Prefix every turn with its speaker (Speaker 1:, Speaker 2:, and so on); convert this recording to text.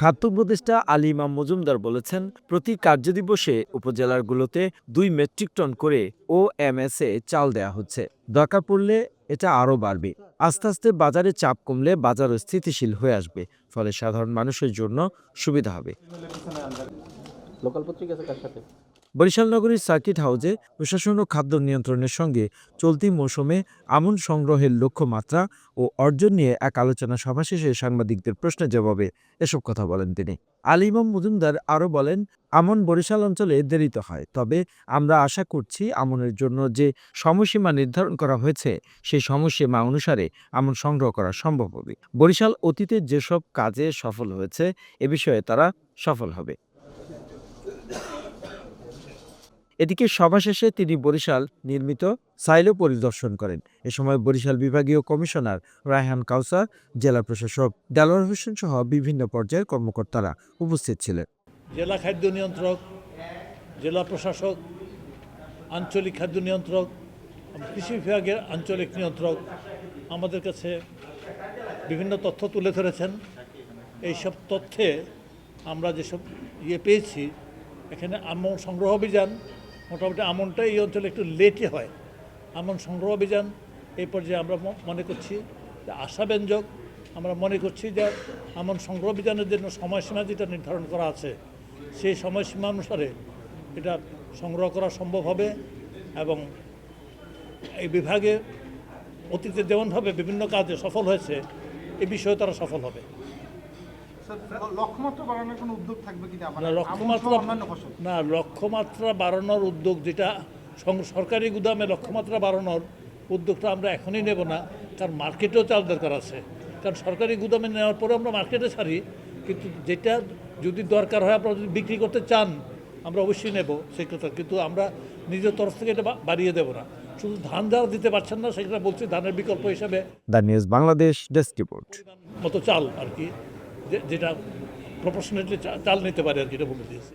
Speaker 1: খাদ্য উপদেষ্টা আলী ইমাম মজুমদার বলেছেন, প্রতি কার্যদিবসে উপজেলাগুলোতে দুই মেট্রিক টন করে ও এমএসএ চাল দেয়া হচ্ছে। দরকার পড়লে এটা আরও বাড়বে। আস্তে আস্তে বাজারে চাপ কমলে বাজারও স্থিতিশীল হয়ে আসবে, ফলে সাধারণ মানুষের জন্য সুবিধা হবে।
Speaker 2: লোকাল পত্রিকা কার সাথে?
Speaker 1: বরিশাল নগরীর সার্কিট হাউসে প্রশাসন ও খাদ্য নিয়ন্ত্রণের সঙ্গে চলতি মৌসুমে আমন সংগ্রহের লক্ষ্যমাত্রা ও অর্জন নিয়ে এক আলোচনা সভা শেষে সাংবাদিকদের প্রশ্নের জবাবে এসব কথা বলেন তিনি। আলী ইমাম মজুমদার আরও বলেন, আমন বরিশাল অঞ্চলে দেরিতে হয়, তবে আমরা আশা করছি আমনের জন্য যে সময়সীমা নির্ধারণ করা হয়েছে, সেই সময়সীমা অনুসারে আমন সংগ্রহ করা সম্ভব হবে। বরিশাল অতীতে যেসব কাজে সফল হয়েছে, এ বিষয়ে তারা সফল হবে। এদিকে সভা শেষে তিনি বরিশাল নির্মিত সাইলো পরিদর্শন করেন। এ সময় বরিশাল বিভাগীয় কমিশনার রায়হান কাউসার, জেলা প্রশাসক দেলোয়ার হোসেন সহ বিভিন্ন পর্যায়ের কর্মকর্তারা উপস্থিত ছিলেন।
Speaker 3: জেলা খাদ্য নিয়ন্ত্রক, জেলা প্রশাসক, আঞ্চলিক খাদ্য নিয়ন্ত্রক, কৃষি বিভাগের আঞ্চলিক নিয়ন্ত্রক আমাদের কাছে বিভিন্ন তথ্য তুলে ধরেছেন। এইসব তথ্যে আমরা যেসব ইয়ে পেয়েছি, এখানে আমন সংগ্রহ অভিযান মোটামুটি আমনটা এই অঞ্চলে একটু লেটে হয়। আমন সংগ্রহ অভিযান, এই পর্যায়ে আমরা মনে করছি যে আশাব্যঞ্জক আমরা মনে করছি যে আমন সংগ্রহ অভিযানের জন্য সময়সীমা যেটা নির্ধারণ করা আছে, সেই সময়সীমা অনুসারে এটা সংগ্রহ করা সম্ভব হবে এবং এই বিভাগে অতীতে যেমনভাবে বিভিন্ন কাজে সফল হয়েছে, এ বিষয়ে তারা সফল হবে। না লক্ষ্যমাত্রা
Speaker 4: অন্যান্য ফসল।
Speaker 3: না লক্ষ্যমাত্রা বাড়ানোর উদ্যোগ যেটা সরকারি গুদামে লক্ষ্যমাত্রা বাড়ানোর উদ্যোগটা আমরা এখনই নেব না। কারণ মার্কেটেও চাল দরকার আছে। কারণ সরকারি গুদামে নেওয়ার পরে আমরা মার্কেটে ছাড়ি কিন্তু যেটা যদি দরকার হয় আপনারা যদি বিক্রি করতে চান আমরা অবশ্যই নেব সেই কথা। কিন্তু আমরা নিজের তরফ থেকে এটা বা- বাড়িয়ে দেবো না। শুধু ধান যারা দিতে পারছেন না সেটা বলছি ধানের বিকল্প হিসাবে।
Speaker 1: The news Bangladesh desk report.
Speaker 3: মতো চাল আর কি। যেটা প্রপোর্শনেটলি চাল নিতে পারে আর কি এটা বলে দিয়েছি।